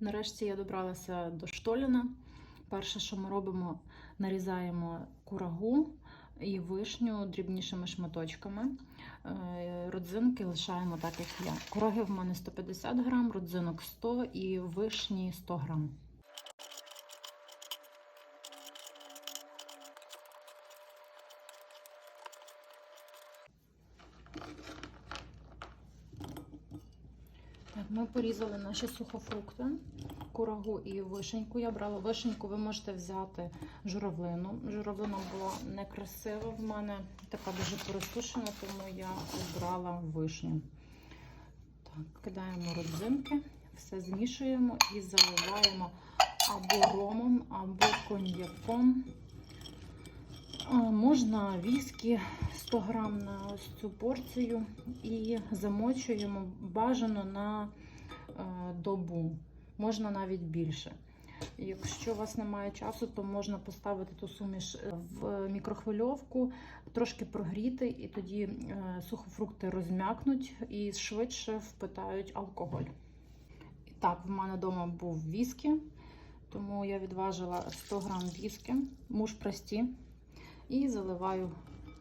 Нарешті я добралася до штоліна. Перше, що ми робимо, нарізаємо курагу і вишню дрібнішими шматочками. Е, Родзинки лишаємо так, як є. Кураги в мене 150 грам, родзинок 100 і вишні 100 грам. Так, ми порізали наші сухофрукти, курагу і вишеньку. Я брала вишеньку, ви можете взяти журавлину. Журавлина була некрасива в мене, така дуже пересушена, тому я обрала вишню. Так, кидаємо родзинки, все змішуємо і заливаємо або ромом, або коньяком. Можна віскі 100 грам на ось цю порцію і замочуємо бажано на е, добу, можна навіть більше. Якщо у вас немає часу, то можна поставити ту суміш в мікрохвильовку, трошки прогріти, і тоді е, сухофрукти розм'якнуть і швидше впитають алкоголь. Так, в мене вдома був віскі, тому я відважила 100 грам віскі, муж прості і заливаю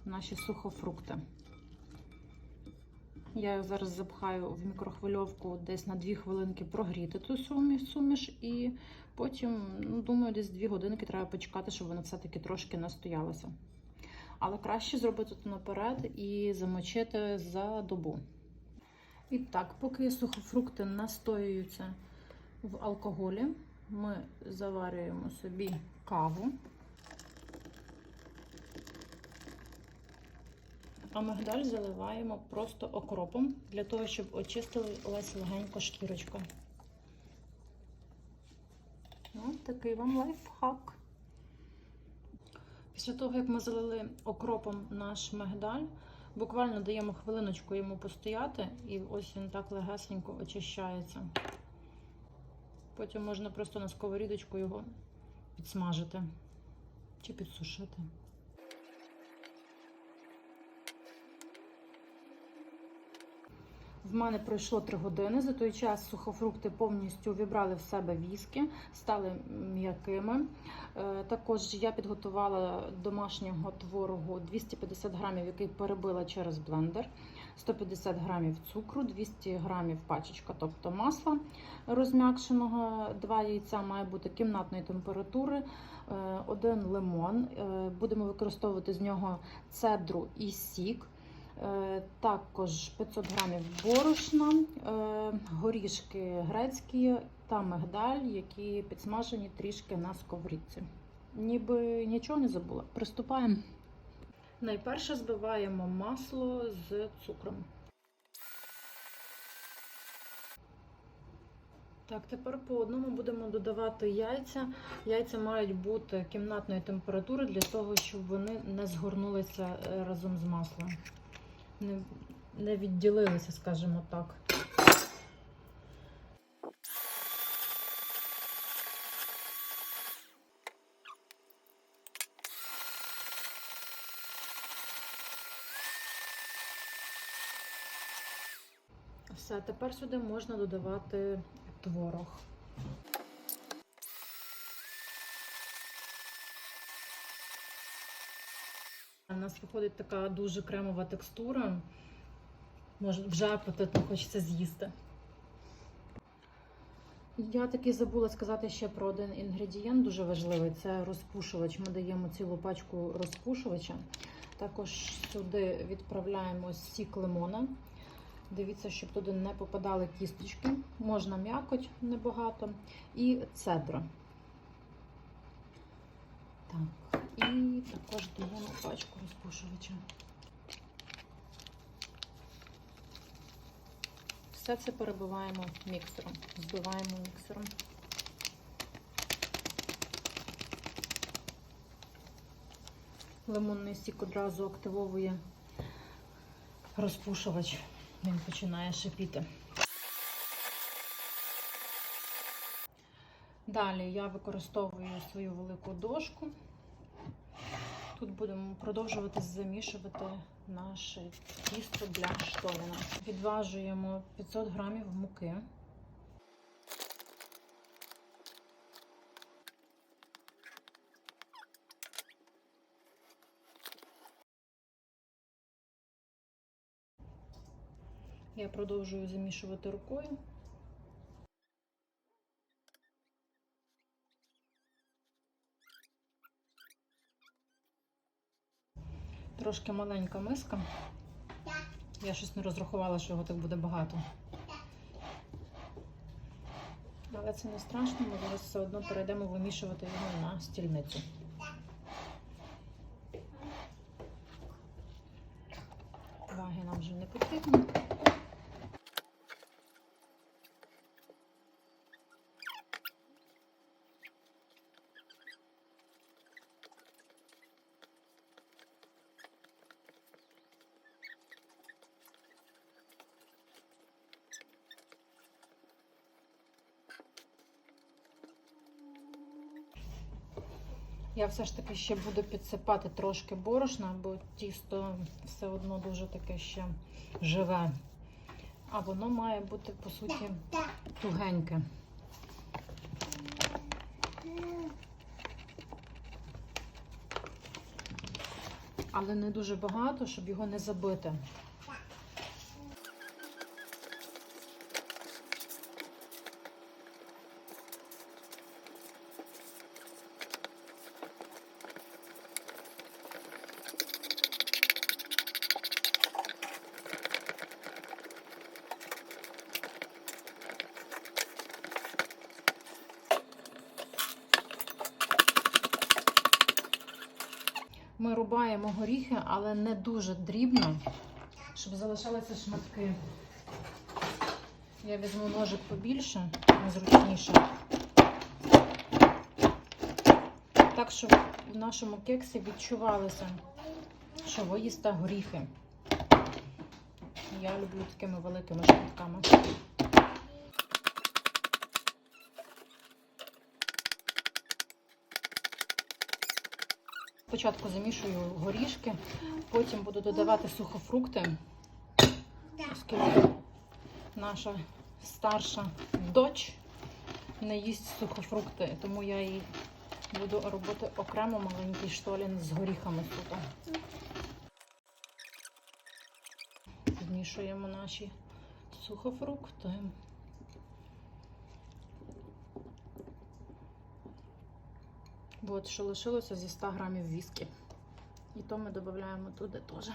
наші сухофрукти. Я їх зараз запхаю в мікрохвильовку десь на 2 хвилинки прогріти ту суміш, і потім, ну, думаю, десь 2 годинки треба почекати, щоб воно все-таки трошки настоялося. Але краще зробити це наперед і замочити за добу. І так, поки сухофрукти настоюються в алкоголі, ми заварюємо собі каву. А мигдаль заливаємо просто окропом для того, щоб очистилась легенько шкірочка. Ось такий вам лайфхак. Після того, як ми залили окропом наш мигдаль, буквально даємо хвилиночку йому постояти, і ось він так легесенько очищається. Потім можна просто на сковорідочку його підсмажити чи підсушити. В мене пройшло 3 години. За той час сухофрукти повністю вібрали в себе віскі, стали м'якими. Е, Також я підготувала домашнього творогу 250 грамів, який перебила через блендер, 150 грамів цукру, 200 грамів пачечка, тобто масла розм'якшеного. Два яйця має бути кімнатної температури, е, один лимон. Е, Будемо використовувати з нього цедру і сік. Е, Також 500 грамів борошна, е, горішки грецькі та мигдаль, які підсмажені трішки на сковорідці. Ніби нічого не забула. Приступаємо. Найперше збиваємо масло з цукром. Так, тепер по одному будемо додавати яйця. Яйця мають бути кімнатної температури для того, щоб вони не згорнулися е, разом з маслом не, не відділилися, скажімо так. Все, тепер сюди можна додавати творог. У нас виходить така дуже кремова текстура. Може, вже апетитно хочеться з'їсти. Я таки забула сказати ще про один інгредієнт, дуже важливий це розпушувач. Ми даємо цілу пачку розпушувача. Також сюди відправляємо сік лимона. Дивіться, щоб туди не попадали кісточки. Можна м'якоть небагато. І цедра. Так, і також даємо пачку розпушувача. Все це перебиваємо міксером, збиваємо міксером. Лимонний сік одразу активовує розпушувач, він починає шипіти. Далі я використовую свою велику дошку. Тут будемо продовжувати замішувати наше тісто для штоліна. Відважуємо 500 грамів муки. Я продовжую замішувати рукою. Трошки маленька миска. Я щось не розрахувала, що його так буде багато. Але це не страшно, ми зараз все одно перейдемо вимішувати його на стільницю. Ваги нам вже не потрібно. Я все ж таки ще буду підсипати трошки борошна, бо тісто все одно дуже таке ще живе. А воно має бути, по суті, тугеньке. Але не дуже багато, щоб його не забити. Рубаємо горіхи, але не дуже дрібно, щоб залишалися шматки. Я візьму ножик побільше, незручніше. Так, щоб в нашому кексі відчувалося, що ви їсте горіхи. Я люблю такими великими шматками. Спочатку замішую горішки, потім буду додавати сухофрукти, оскільки наша старша доч не їсть сухофрукти, тому я їй буду робити окремо маленький штолін з горіхами суто. Змішуємо наші сухофрукти. От що лишилося зі 100 грамів віскі. І то ми додаємо туди теж.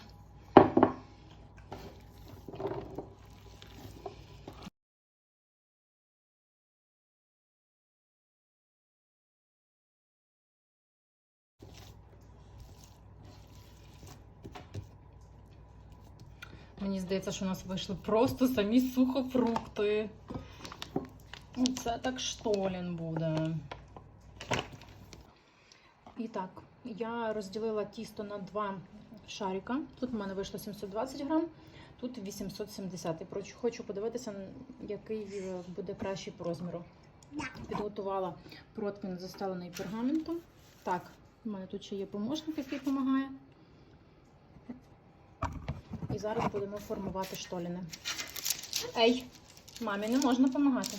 Мені здається, що у нас вийшли просто самі сухофрукти. Це так штолін буде. І так, я розділила тісто на два шарика. Тут в мене вийшло 720 грам, тут 870. І хочу подивитися, який е, буде кращий по розміру. Підготувала противень застелений пергаментом. Так, у мене тут ще є помощник, який допомагає. І зараз будемо формувати штоліни. Ей, мамі не можна допомагати.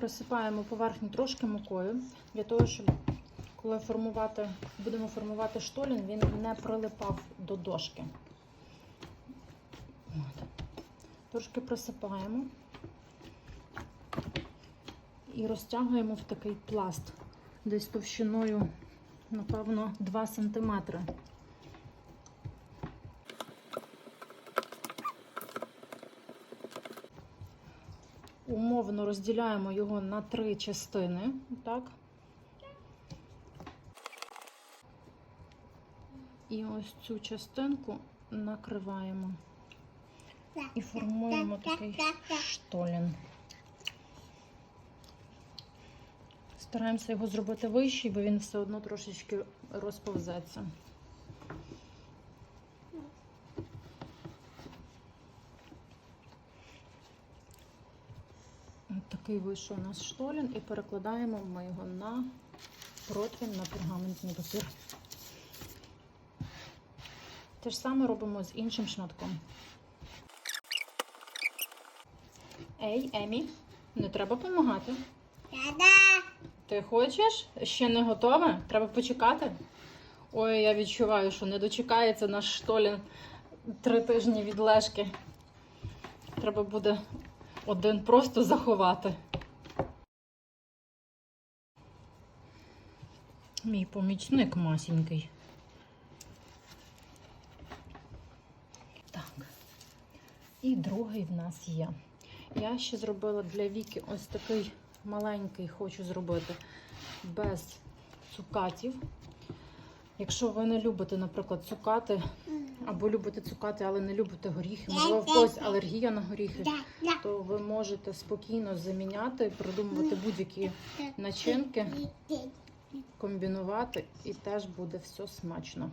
Просипаємо поверхню трошки мукою, для того, щоб коли формувати, будемо формувати штолін, він не прилипав до дошки. Трошки просипаємо і розтягуємо в такий пласт, десь товщиною, напевно, 2 см. Умовно розділяємо його на три частини. Так. І ось цю частинку накриваємо і формуємо такий штолін. Стараємося його зробити вищий, бо він все одно трошечки розповзеться. От такий вийшов у нас штолін і перекладаємо ми його на противень на пергаментний папір. Те ж саме робимо з іншим шматком. Ей, Емі, не треба допомагати. Ти хочеш? Ще не готова? Треба почекати. Ой, я відчуваю, що не дочекається наш штолін три тижні від лежки. Треба буде один просто заховати. Мій помічник масінький. Так. І другий в нас є. Я ще зробила для Віки ось такий маленький, хочу зробити без цукатів. Якщо ви не любите, наприклад, цукати, або любите цукати, але не любите горіхи, можливо, в когось алергія на горіхи, то ви можете спокійно заміняти, придумувати будь-які начинки, комбінувати, і теж буде все смачно.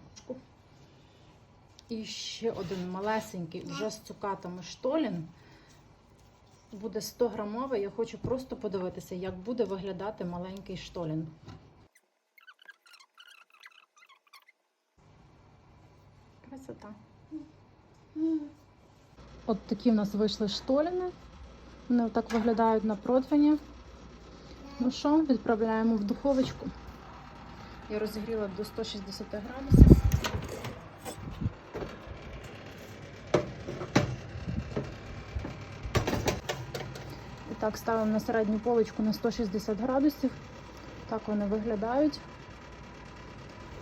І ще один малесенький, вже з цукатами штолін. Буде 100 грамовий. Я хочу просто подивитися, як буде виглядати маленький штолін. Красота. От такі в нас вийшли штоліни. Вони отак виглядають на противні. Ну що, відправляємо в духовочку. Я розігріла до 160 градусів. І так, ставимо на середню полочку на 160 градусів. Так вони виглядають.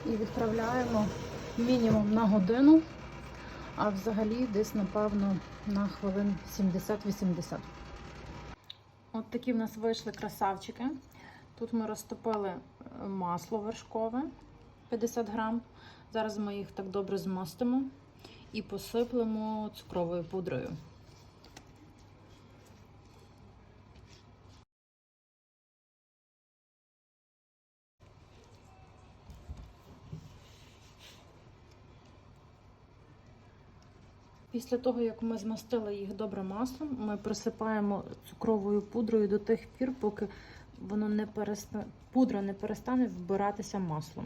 І відправляємо мінімум на годину, а взагалі десь, напевно, на хвилин 70-80. От такі в нас вийшли красавчики. Тут ми розтопили е, масло вершкове 50 грам. Зараз ми їх так добре змастимо і посиплемо цукровою пудрою. Після того, як ми змастили їх добре маслом, ми присипаємо цукровою пудрою до тих пір, поки воно не перестане, пудра не перестане вбиратися маслом.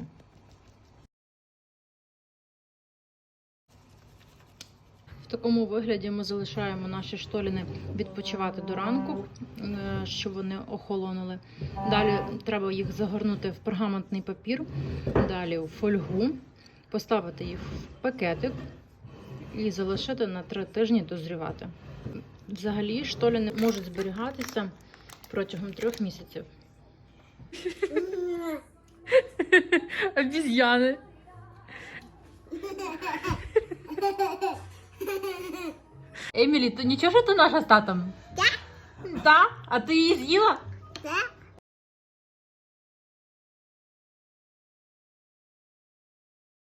В такому вигляді ми залишаємо наші штоліни відпочивати до ранку, е, щоб вони охолонули. Далі треба їх загорнути в пергаментний папір, далі у фольгу, поставити їх в пакетик і залишити на три тижні дозрівати. Взагалі, штоліни можуть зберігатися протягом трьох місяців. Обіз'яни. Емілі, то нічого, що ти наша з татом? Так. Так? А ти її з'їла? Так?